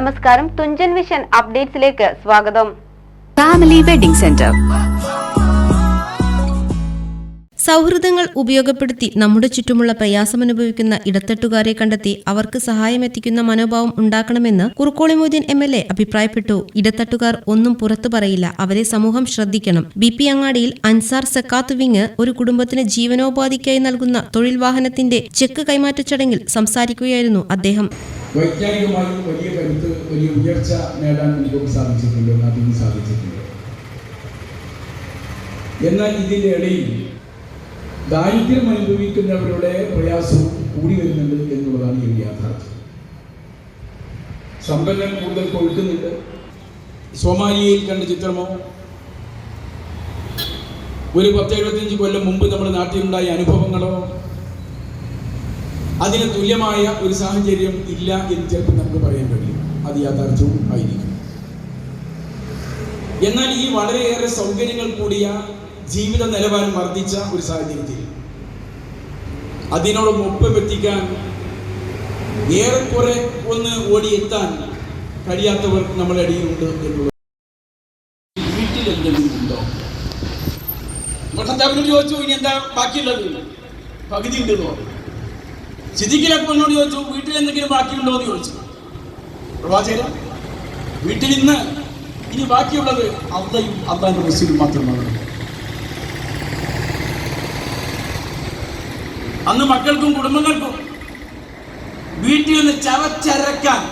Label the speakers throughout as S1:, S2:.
S1: നമസ്കാരം. തുഞ്ചൻ വിഷൻ അപ്ഡേറ്റ്സിലേക്ക് സ്വാഗതം.
S2: Family wedding centre.
S3: സൗഹൃദങ്ങൾ ഉപയോഗപ്പെടുത്തി നമ്മുടെ ചുറ്റുമുള്ള പ്രയാസമനുഭവിക്കുന്ന ഇടത്തട്ടുകാരെ കണ്ടെത്തി അവർക്ക് സഹായമെത്തിക്കുന്ന മനോഭാവം ഉണ്ടാക്കണമെന്ന് Kurukkoli Moideen M L A അഭിപ്രായപ്പെട്ടു. ഇടത്തട്ടുകാർ ഒന്നും പുറത്തു പറയില്ല. അവരെ സമൂഹം ശ്രദ്ധിക്കണം. ബി പി അങ്ങാടിയിൽ അൻസാർ സക്കാത്ത് വിങ് ഒരു കുടുംബത്തിന് ജീവനോപാധിക്കായി നൽകുന്ന തൊഴിൽ വാഹനത്തിന്റെ ചെക്ക് കൈമാറ്റ ചടങ്ങിൽ സംസാരിക്കുകയായിരുന്നു അദ്ദേഹം.
S4: വൈജ്ഞാനികമായി വലിയ കരുത്ത് വലിയ ഉയർച്ച നേടാൻ നമുക്ക് സാധിച്ചിട്ടുണ്ട് നാട്ടിന് സാധിച്ചിട്ടുണ്ട്. എന്നാൽ ഇതിന്റെ ഇടയിൽ ദാരിദ്ര്യം അനുഭവിക്കുന്നവരുടെ പ്രയാസവും കൂടി വരുന്നുണ്ട് എന്നുള്ളതാണ് ഈ യാഥാർത്ഥ്യം. സമ്പന്നം കൂടുതൽ കൊഴുക്കുന്നുണ്ട്. സോമാലിയയിൽ കണ്ട ചിത്രമോ? ഒരു പത്ത് എഴുപത്തിയഞ്ച് കൊല്ലം മുമ്പ് നമ്മുടെ നാട്ടിലുണ്ടായ അനുഭവങ്ങളോ? അതിന് തുല്യമായ ഒരു സാഹചര്യം ഇല്ല എന്ന് ചിലപ്പോൾ നമുക്ക് പറയാൻ കഴിയും. അത് യാഥാർത്ഥ്യവും ആയിരിക്കും. എന്നാൽ ഈ വളരെയേറെ സൗകര്യങ്ങൾ കൂടിയ ജീവിത നിലവാരം വർദ്ധിച്ച ഒരു സാഹചര്യത്തിൽ അതിനോട് ഒപ്പം എത്തിക്കാൻ ഏറെക്കുറെ ഒന്ന് ഓടിയെത്താൻ കഴിയാത്തവർ നമ്മുടെ ഇടയിലുണ്ട് എന്നുള്ളത്. വീട്ടിൽ ഉണ്ടോ? ചോദിച്ചു ഇനി എന്താ ബാക്കിയുള്ളത്? പകുതി ഉണ്ടെന്നോ സിദ്ദിഖിലപ്പനോട് ചോദിച്ചു വീട്ടിൽ എന്തെങ്കിലും ബാക്കിയുണ്ടോ? എന്ന് ചോദിച്ചു. പ്രവാചകര വീട്ടിൽ ഇന്ന് ഇനി ബാക്കിയുള്ളത് അള്ളയും അള്ളാന്റെ റസൂലും മാത്രമാണ്. അന്ന് മക്കൾക്കും കുടുംബങ്ങൾക്കും വീട്ടിൽ നിന്ന് ചവച്ചരക്കാൻ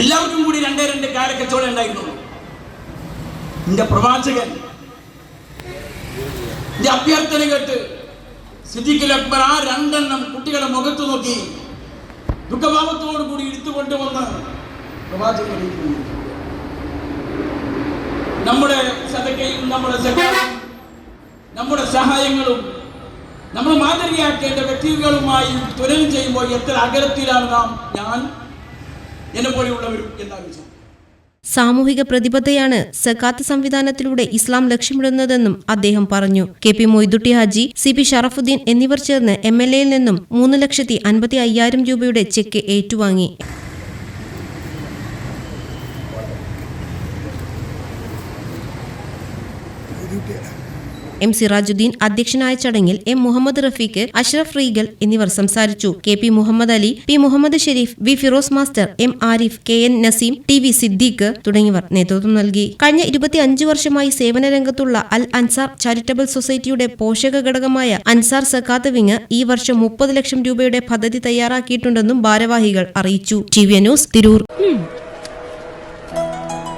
S4: എല്ലാവർക്കും കൂടി രണ്ടേ രണ്ട് കാലക്കച്ചവടം ഉണ്ടായിരുന്നു. എന്റെ പ്രവാചകൻ എന്റെ അഭ്യർത്ഥന കേട്ട് സിദ്ദീഖുൽ അക്ബർ ആ രണ്ടെണ്ണം കുട്ടികളെ മുഖത്ത് നോക്കി ദുഃഖഭാവത്തോടു കൂടി എടുത്തുകൊണ്ട് വന്ന് നമ്മുടെ സദക്കയും നമ്മുടെ നമ്മുടെ സഹായങ്ങളും നമ്മൾ മാതൃകയാക്കേണ്ട വ്യക്തികളുമായി തുലനം ചെയ്യുമ്പോൾ എത്ര അകലത്തിലാണ് നാം ഞാൻ എന്നെ പോലെയുള്ളവരും എന്നാലോചിച്ചു
S3: സാമൂഹിക പ്രതിബദ്ധതയാണ് സക്കാത്ത് സംവിധാനത്തിലൂടെ ഇസ്ലാം ലക്ഷ്യമിടുന്നതെന്നും അദ്ദേഹം പറഞ്ഞു. K P Moidutty Haji C P Sharafuddin എന്നിവർ ചേർന്ന് എം എൽ എയിൽ നിന്നും മൂന്ന് ലക്ഷത്തി അൻപത്തി അയ്യായിരം രൂപയുടെ ചെക്ക് ഏറ്റുവാങ്ങി. എം സിറാജുദ്ദീൻ അധ്യക്ഷനായ ചടങ്ങിൽ എം മുഹമ്മദ് റഫീഖ് അഷ്റഫ് റീഗൽ എന്നിവർ സംസാരിച്ചു. K P Muhammed Ali P Muhammed Shereef V Firos master M Arif K N Naseem T V Siddique തുടങ്ങിയവർ നേതൃത്വം നൽകി. കഴിഞ്ഞ ഇരുപത്തി അഞ്ച് വർഷമായി സേവന രംഗത്തുള്ള അൽ അൻസാർ ചാരിറ്റബിൾ സൊസൈറ്റിയുടെ പോഷക ഘടകമായ അൻസാർ സക്കാത്ത് വിങ് ഈ വർഷം മുപ്പത് ലക്ഷം രൂപയുടെ പദ്ധതി തയ്യാറാക്കിയിട്ടുണ്ടെന്നും ഭാരവാഹികൾ അറിയിച്ചു. T V news Tirur.